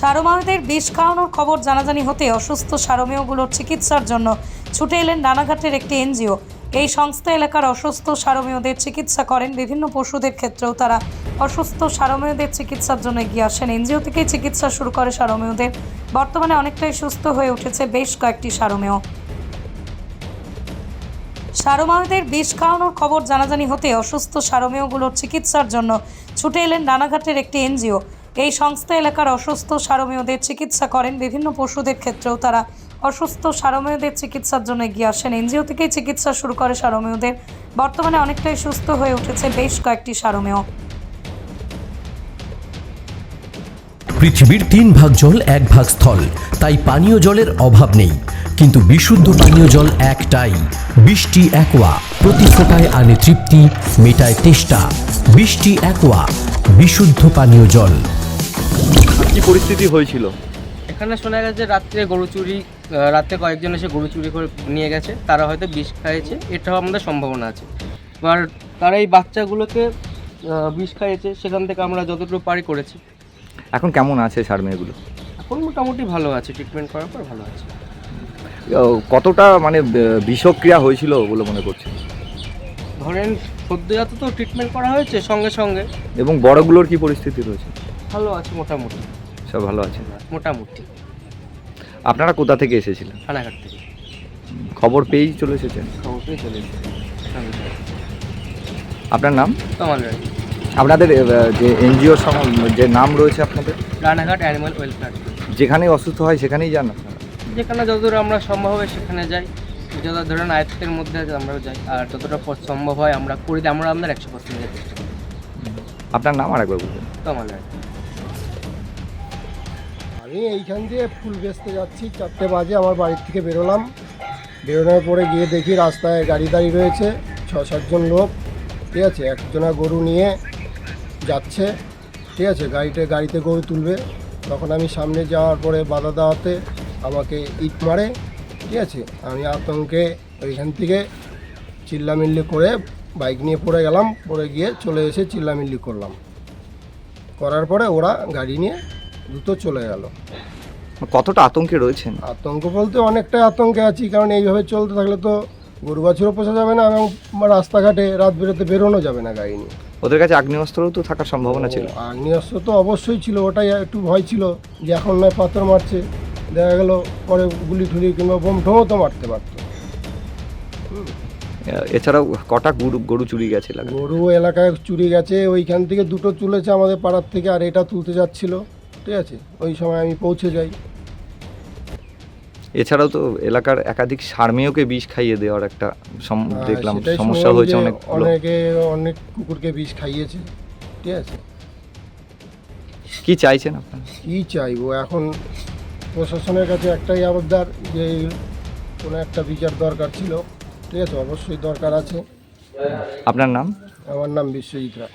সারমেয়দের বিষ খাওয়ানোর খবর জানাজানি হতে অসুস্থ সারমেয়গুলোর চিকিৎসার জন্য ছুটে এলেন রানাঘাটের একটি এনজিও। এই সংস্থা এলাকার অসুস্থ সারমেয়দের চিকিৎসা করেন বিভিন্ন পশুদের ক্ষেত্রেও তারা অসুস্থ সারমেয়দের চিকিৎসার জন্য এগিয়ে আসেন। এনজিও থেকেই চিকিৎসা শুরু করে সারমেয়দের। বর্তমানে অনেকটাই সুস্থ হয়ে উঠেছে বেশ কয়েকটি সারমেয়। সারমেয়দের বিষ খাওয়ানোর খবর জানাজানি হতে অসুস্থ সারমেয়গুলোর চিকিৎসার জন্য ছুটে এলেন রানাঘাটের একটি এনজিও। এই সংস্থা এলাকার অসুস্থ সারমেয়দের চিকিৎসা করেন। বিভিন্ন পশুদের ক্ষেত্রেও তারা অসুস্থ সারমেয়দের চিকিৎসার জন্য এগিয়ে আসেন। এনজিও থেকেই চিকিৎসা শুরু করে সারমেয়দের। বর্তমানে অনেকটাই সুস্থ হয়ে উঠেছে বেশ কয়েকটি সারমেয়। পৃথিবীর তিন ভাগ জল, এক ভাগ স্থল। তাই পানীয় জলের অভাব নেই। কিন্তু বিশুদ্ধ পানীয় জল একটাই। বৃষ্টি, একোয়া। প্রতি ফোটায় আনে তৃপ্তি, মেটায় তেষ্টা। বৃষ্টি, একোয়া। বিশুদ্ধ পানীয় জল। কি পরিস্থিতি হয়েছিল? এখানে শোনা গেছে রাত্রে গরু চুরি রাত্রে কয়েকজন এসে গরু চুরি করে নিয়ে গেছে। তারা হয়তো বিষ খাইয়েছে এটাও আমাদের সম্ভাবনা আছে। এবার তারা এই বাচ্চাগুলোকে বিষ খাইয়েছে সেখান থেকে আমরা যতটুকু পারি করেছি। এখন কেমন আছে সার মেয়েগুলো? এখন মোটামুটি ভালো আছে ট্রিটমেন্ট করার পর ভালো আছে। কতটা মানে বিষক্রিয়া হয়েছিল বলে মনে করছে ধরেন সদ্যজাত তো ট্রিটমেন্ট করা হয়েছে সঙ্গে সঙ্গে। এবং বড়গুলোর কি পরিস্থিতি রয়েছে? ভালো আছে মোটামুটি। সব ভালো আছে? মোটামুটি। আপনারা কোথা থেকে এসেছিলেন? রানাঘাট থেকে। খবর পেয়েই চলে এসেছেন? খবরটাই চলে এসেছে। সঙ্গে সঙ্গে। আপনার নাম? কামাল রায়। আপনাদের যে এনজিওর যে নাম রয়েছে আপনাদের? Ranaghat animal welfare. যেখানে অসুস্থ হয় সেখানেই যান আপনারা? যেখানে যতদূর আমরা সম্ভব হয় সেখানে যাই। যত ধরেন আয়ত্তের মধ্যে আছে আমরাও যাই। আর যতটা সম্ভব হয় আমরা করি আমরা আমাদের একশো পার্সেন্ট চেষ্টা করি। আপনার নাম আর একবার বলবেন আমার লাগে। আমি এইখান দিয়ে ফুল বেচতে যাচ্ছি, চারটে বাজে আমার বাড়ির থেকে বেরোলাম। বেরোনোর পরে গিয়ে দেখি রাস্তায় গাড়ি দাঁড়িয়ে রয়েছে, ছ সাতজন লোক, ঠিক আছে? একজনা গরু নিয়ে যাচ্ছে, ঠিক আছে? গাড়িতে গাড়িতে গরু তুলবে। তখন আমি সামনে যাওয়ার পরে বাধা দেওয়াতে আমাকে ইট মারে, ঠিক আছে? আমি আতঙ্কে ওইখান থেকে চিল্লামিল্লি করে বাইক নিয়ে পড়ে গেলাম, পড়ে গিয়ে চলে এসে চিল্লামিল্লি করলাম। করার পরে ওরা গাড়ি নিয়ে দ্রুত চলে গেল। কতটা আতঙ্কে রয়েছেন? আতঙ্ক বলতে অনেকটাই আতঙ্কে আছি কারণ এইভাবে চলতে থাকলে তো গরু বাছুরও পোষা যাবে না এবং রাস্তাঘাটে রাত বেরোতে বেরোনো যাবে না গাড়ি নিয়ে। ওদের কাছে আগ্নেয়াস্ত্রও তো থাকার সম্ভাবনা ছিল। আগ্নেয়াস্ত্র তো অবশ্যই ছিল ওটাই একটু ভয় ছিল যে এখন নয় পাথর মারছে। দেখা গেল পরে গুলি ঠুলি কিংবা বোম ঠোমও তো মারতে পারতো। এছাড়াও কটা গরু গরু চুরি গেছে গরু এলাকায় চুরি গেছে ওইখান থেকে দুটো তুলেছে আমাদের পাড়ার থেকে আর এটা তুলতে যাচ্ছিল। ঠিক আছে ওই সময় আমি পৌঁছে যাই। এছাড়াও তো এলাকার একাধিক সারমেয়কে বিষ খাইয়ে দেওয়ার একটা আর দেখলাম সমস্যা হয়েছে অনেক অনেকে অনেক কুকুরকে বিষ খাইয়েছে ঠিক আছে। কি চাইছেন আপনারা? কী চাইব? এখন প্রশাসনের কাছে একটাই আবদার যে কোনো একটা বিচার দরকার ছিল ঠিক আছে অবশ্যই দরকার আছে। আপনার নাম? আমার নাম বিশ্বজিৎ রায়।